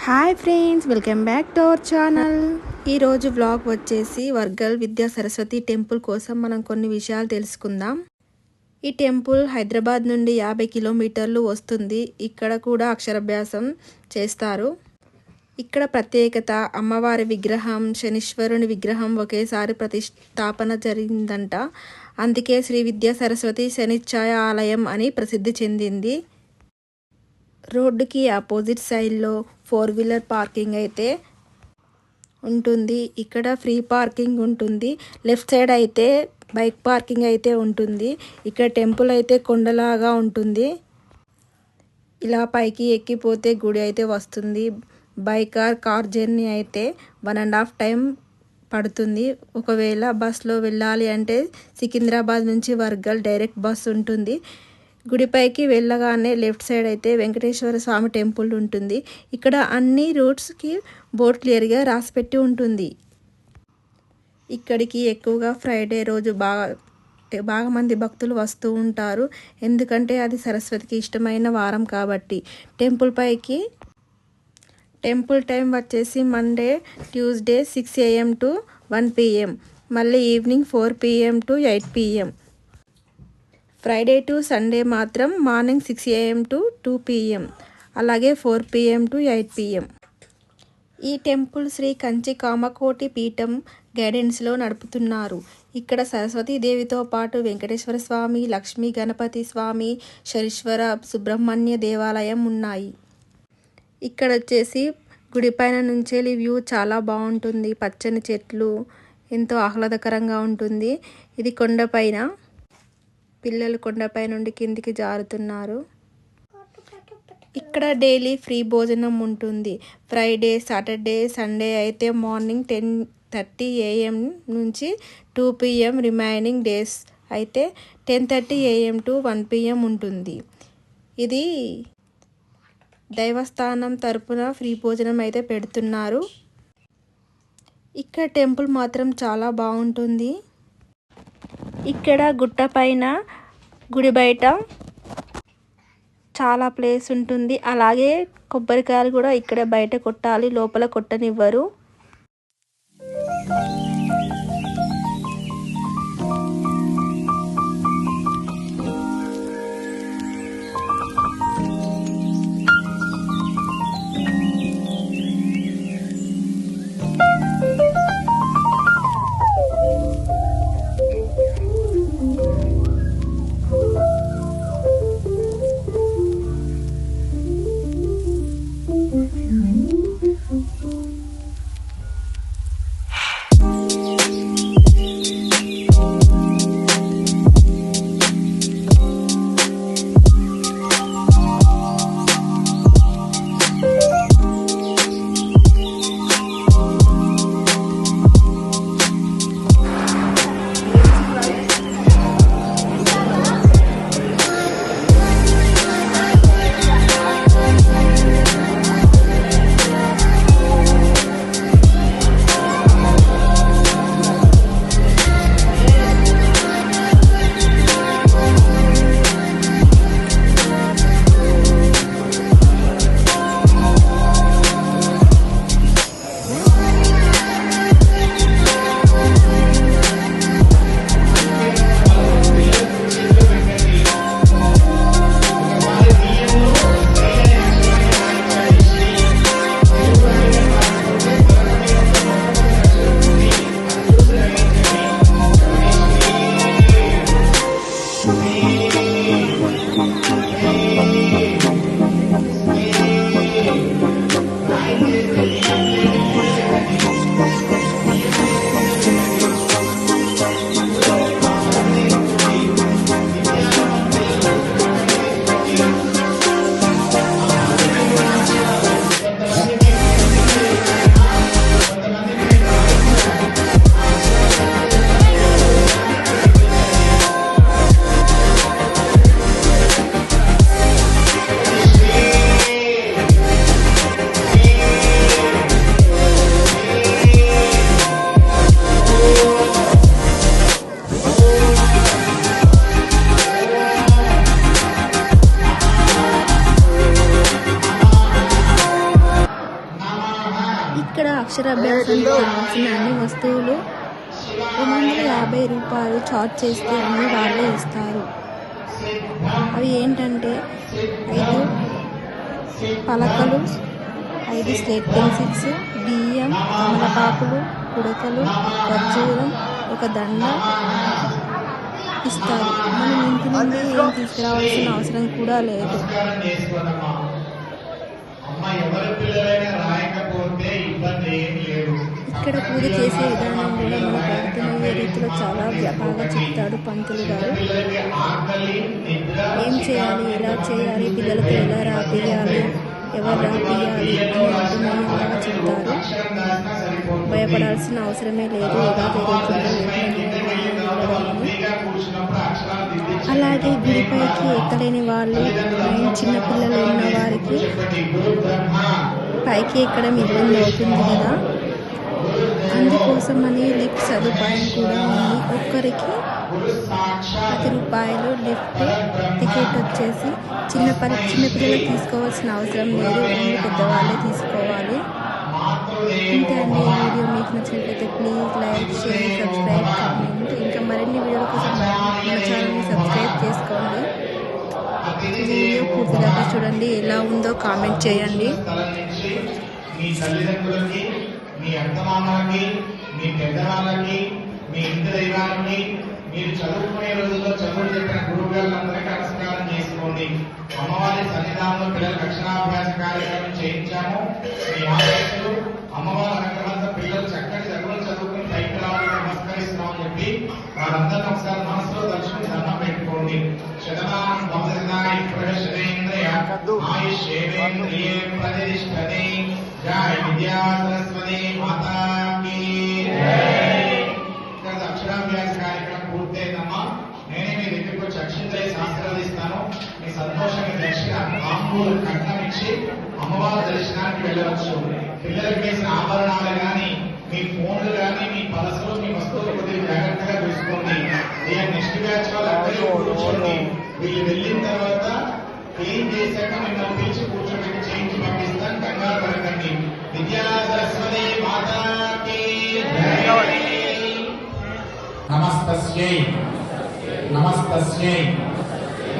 Hi friends welcome back to our channel ఈరోజు vlog వచ్చేసి వర్గల్ విద్యా సరస్వతి టెంపుల్ కోసం మనం కొన్ని విషయాలు తెలుసుకుందాం. ఈ టెంపుల్ హైదరాబాద్ నుండి యాభై కిలోమీటర్లు వస్తుంది. ఇక్కడ కూడా అక్షరాభ్యాసం చేస్తారు. ఇక్కడ ప్రత్యేకత అమ్మవారి విగ్రహం శనీశ్వరుని విగ్రహం ఒకేసారి ప్రతిష్టాపన జరిగిందంట. అందుకే శ్రీ విద్యా సరస్వతి శనిచ్ఛాయ ఆలయం అని ప్రసిద్ధి చెందింది. రోడ్డుకి ఆపోజిట్ సైడ్లో ఫోర్ వీలర్ పార్కింగ్ అయితే ఉంటుంది. ఇక్కడ ఫ్రీ పార్కింగ్ ఉంటుంది. లెఫ్ట్ సైడ్ అయితే బైక్ పార్కింగ్ అయితే ఉంటుంది. ఇక్కడ టెంపుల్ అయితే కొండలాగా ఉంటుంది. ఇలా పైకి ఎక్కిపోతే గుడి అయితే వస్తుంది. బైక్ ఆర్ కార్ జర్నీ అయితే వన్ అండ్ హాఫ్ టైం పడుతుంది. ఒకవేళ బస్లో వెళ్ళాలి అంటే సికింద్రాబాద్ నుంచి వర్గల్ డైరెక్ట్ బస్ ఉంటుంది. గుడిపైకి వెళ్ళగానే లెఫ్ట్ సైడ్ అయితే వెంకటేశ్వర స్వామి టెంపుల్ ఉంటుంది. ఇక్కడ అన్ని రూట్స్కి బోర్డ్ క్లియర్గా రాసిపెట్టి ఉంటుంది. ఇక్కడికి ఎక్కువగా ఫ్రైడే రోజు బాగా బాగా మంది భక్తులు వస్తూ ఉంటారు. ఎందుకంటే అది సరస్వతికి ఇష్టమైన వారం కాబట్టి. టెంపుల్ పైకి టెంపుల్ టైం వచ్చేసి Monday Tuesday six AM to one PM. మళ్ళీ evening four PM to eight PM. Friday to Sunday మాత్రం morning six AM to two PM అలాగే four PM to eight PM ఈ టెంపుల్ శ్రీ కంచి కామకోటి పీఠం గైడెన్స్లో నడుపుతున్నారు. ఇక్కడ సరస్వతీదేవితో పాటు వెంకటేశ్వర స్వామి లక్ష్మీ గణపతి స్వామి శరీశ్వర సుబ్రహ్మణ్య దేవాలయం ఉన్నాయి. ఇక్కడ వచ్చేసి గుడిపైన నుంచి వ్యూ చాలా బాగుంటుంది. పచ్చని చెట్లు ఎంతో ఆహ్లాదకరంగా ఉంటుంది. ఇది కొండపైన పిల్లలు కొండపై నుండి కిందికి జారుతున్నారు. ఇక్కడ డైలీ ఫ్రీ భోజనం ఉంటుంది. ఫ్రైడే సాటర్డే సండే అయితే మార్నింగ్ టెన్ థర్టీ ఏఎం నుంచి టూ పిఎం రిమైనింగ్ డేస్ అయితే ten thirty AM to one PM ఉంటుంది. ఇది దైవస్థానం తరపున ఫ్రీ భోజనం అయితే పెడుతున్నారు. ఇక్కడ టెంపుల్ మాత్రం చాలా బాగుంటుంది. ఇక్కడ గుట్ట పైన గుడి బయట చాలా ప్లేస్ ఉంటుంది. అలాగే కొబ్బరికాయలు కూడా ఇక్కడ బయట కొట్టాలి లోపల కొట్టనివ్వరు. వస్తువులు రెండు వందల యాభై రూపాయలు చార్జ్ చేస్తే అన్ని వాళ్ళే ఇస్తారు. అవి ఏంటంటే ఐదు పలకలు ఐదు స్లేట్ పెన్సిల్స్ బియ్యం అమలపాకులు కుడకలు ఖర్జూరం ఒక దండ ఇస్తారు. మనం ఇంటి నుండి ఏం తీసుకురావాల్సిన అవసరం కూడా లేదు. ఇక్కడ పూజ చేసే విధానం కూడా మనకు అర్థమయ్యే రీతిలో చాలా బాగా చెప్తాడు పంతులు గారు. ఏం చేయాలి? ఎలా చేయాలి? పిల్లలకు ఎలా రాపియాలి ఎవరు రాపియాలి అని అర్థమయ్యేలాగా చెప్తారు. భయపడాల్సిన అవసరమే లేదు. ఎలా జరుగుతుందో అలాగే గుడిపైకి ఎక్కలేని వాళ్ళు చిన్నపిల్లలు ఉన్న వారికి పైకి ఎక్కడం ఇబ్బంది అవుతుంది కదా. అందుకోసమని లిఫ్ట్ సదుపాయం కూడా ఉంది. ఒక్కరికి పది రూపాయలు లిఫ్ట్ టికెట్ వచ్చేసి చిన్న పని చిన్నపిల్లలు తీసుకోవాల్సిన అవసరం లేదు. ఓన్లీ పెద్దవాళ్ళే తీసుకోవాలి. ఇంతే అండి ఈ వీడియో. మీకు నచ్చినట్లయితే please like share subscribe comment. ఇంకా మరిన్ని వీడియోల కోసం మన ఛానల్ని సబ్స్క్రైబ్ చేసుకోండి. వీడియో పూర్తిదాకా చూడండి. ఎలా ఉందో కామెంట్ చేయండి. మీ తల్లిదండ్రులకి మీ అత్తమామలకి మీ పెద్దవాళ్ళకి మీ ఇంటి దైవాలకి మీరు చదువుకునే రోజుల్లో చదువు చెప్పిన గురువు గారులందరికీ నమస్కారం చేసుకోండి. అమ్మవారి సన్నిధానంలో పిల్లల రక్షణాభ్యాస కార్యక్రమం చేయించాము. మీ ఆలోచనలు అమ్మవారి అనుగ్రహంతో పిల్లలు చక్కటి చదువులు చదువుకుని పైకి రావాలని నమస్కరిస్తున్నామని చెప్పి వారందరూ ఒకసారి మనసులో దర్శనం దండం పెట్టుకోండి. శతమానం భవదనాయ ప్రవేశేంద్రియ ఆయుష్యేంద్రియే ప్రతిష్టతే. జయ విద్యా సరస్వతి మాతాకి ఇక్కడ అక్షరాభ్యాస కార్యక్రమం పూర్తయిందమ్మా. నేనే మీ దగ్గరికి వచ్చి అక్షింతలై ఇస్తాను. మీ సంతోషాన్ని దర్శన ఆంబూలు కట్నం ఇచ్చి అమ్మవారి దర్శనానికి వెళ్ళవచ్చు. పిల్లలకు వేసిన ఆభరణాలు కానీ మీ ఫోన్లు కానీ మీ పలసలు మీ వస్తువులు కొద్దిగా జాగ్రత్తగా చూసుకోండి. నెక్స్ట్ బ్యాచ్ వాళ్ళు అక్కడే కూర్చోండి. వీళ్ళు వెళ్ళిన తర్వాత క్లీన్ చేశాక మిమ్మల్ని పిలిచి కూర్చోబెట్టి చేయించి పంపిస్తాను. కంగారు పడకండి. విద్యా సరస్వతి మాతాకి నమస్తస్యై. నమస్తస్యై.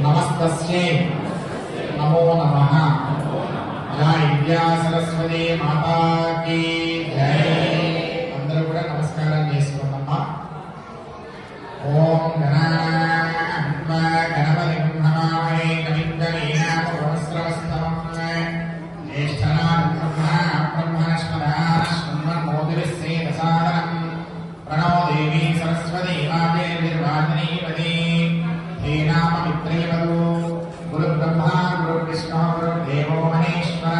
నమస్తస్యై. నమో నమ. జయ విద్యా సరస్వతి మాతాకి నామ మిత్రేవదు గురు బ్రహ్మ గురు విష్ణు గురు దేవో మహేశ్వర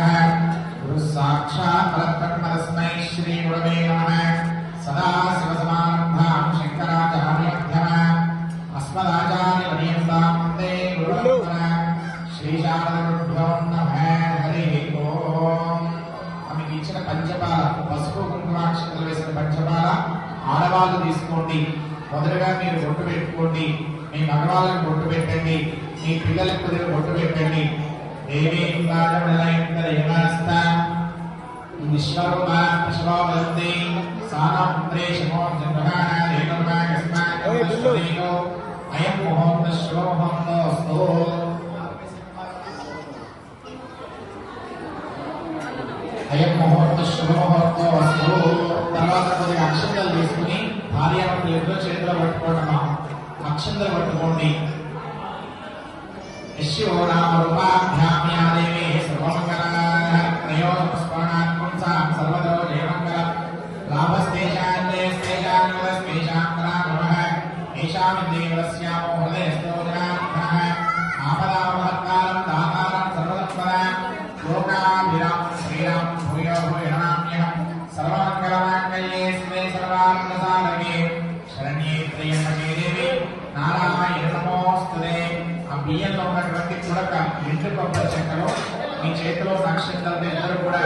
గురు సాక్షాత్ పరబ్రహ్మ తస్మై శ్రీ గురవే నమః. సదా శివసమారంభాం శంకరాచార్యమధ్యమాం అస్మదాచార్యపర్యంతాం వందే గురుపరంపరా శ్రీశారదగురుభ్యో నమః. హరి ఓం. ఆమెకి ఇచ్చిన పంచపాల పసుపు కుంకుమాక్షతలు వేసిన పంచపాల ఆడవాళ్ళు తీసుకోండి. మొదటగా మీరు బొట్టు పెట్టుకోండి. మీ మగవాళ్ళకి బొట్టు పెట్టండి మీ పిల్లలకు కొద్దిగా బొట్టు పెట్టండి. దేవీ విశ్వరూపా అయం అయం ముహూర్త శుభముహూర్తోస్తు తర్వాత కొద్దిగా అక్షంతలు తీసుకుని ఇద్దరు చేతిలో పట్టుకోవడమా అక్షంతలు పట్టుకోండి యశ్యో నామ రూపాభ్యామ్యా దేవి సర్వమంగళాః. బియ్యంలో ఉన్నటువంటి చూడక ఇంటి పంపుల చెక్కలో మీ చేతిలో సాక్షితంతో కూడా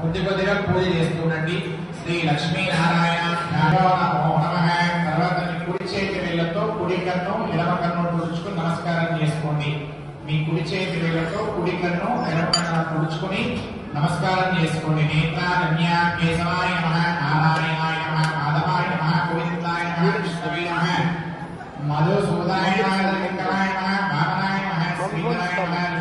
కొద్ది కొద్దిగా పూజ చేస్తుండండి శ్రీ లక్ష్మీనారాయణ తర్వాత మీ కుడి చేతి వేళ్ళతో కుడి కన్ను ఎడమ కన్ను తుడుచుకుని నమస్కారం చేసుకోండి. మీ కుడి చేతి వేళ్ళతో కుడి కన్ను ఎడమ కన్ను తుడుచుకుని నమస్కారం చేసుకోండి. నేత రమ్య కేశవాయ నారాయణాయ మాధవాయ మహా గోవిందాయ మధుసూదాయ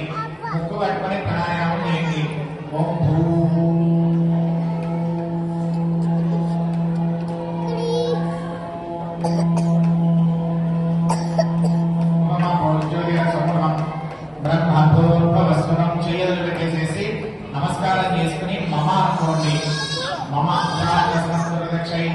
పట్టుకోండి ముక్కు పట్టుకొని ప్రాణాయామం చేయండి ఓం భూ చేసేసి నమస్కారం చేసుకుని మమ అనుకోండి. మమ ప్రదక్షిణ